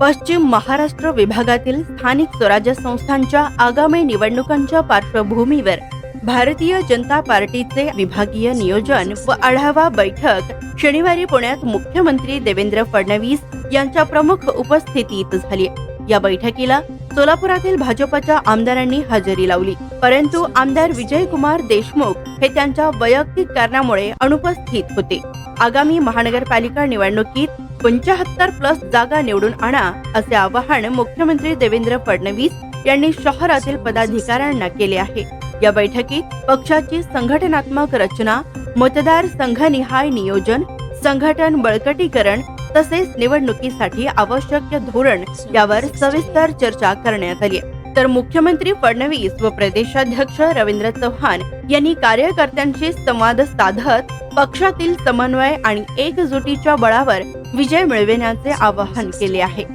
पश्चिम महाराष्ट्र विभागातील स्थानिक स्वराज्य संस्थांच्या आगामी निवडणुकांच्या पार्श्वभूमीवर भारतीय जनता पार्टीचे विभागीय नियोजन व आढावा बैठक शनिवारी पुण्यात मुख्यमंत्री देवेंद्र फडणवीस यांच्या प्रमुख उपस्थितीत झाली. या बैठकीला सोलापुरातील भाजपच्या आमदारांनी हजेरी लावली. परंतु आमदार विजयकुमार देशमुख हे त्यांच्या वैयक्तिक कारणामुळे अनुपस्थित होते. आगामी महानगरपालिका निवडणुकीत पंचाहत्तर प्लस जागा निवडून आणा असे आवाहन मुख्यमंत्री देवेंद्र फडणवीस यांनी शहरातील पदाधिकाऱ्यांना केले आहे. या बैठकीत पक्षाची संघटनात्मक रचना मतदार संघनिहाय नियोजन संघटन बळकटीकरण तसेच निवडणुकीसाठी आवश्यक धोरण यावर सविस्तर चर्चा करण्यात आली तर मुख्यमंत्री फडणवीस व प्रदेशाध्यक्ष रवींद्र चव्हाण यांनी कार्यकर्त्यांशी संवाद साधत पक्षातील समन्वय आणि एकजुटीच्या बळावर विजय मिळविण्याचे आवाहन केले आहे.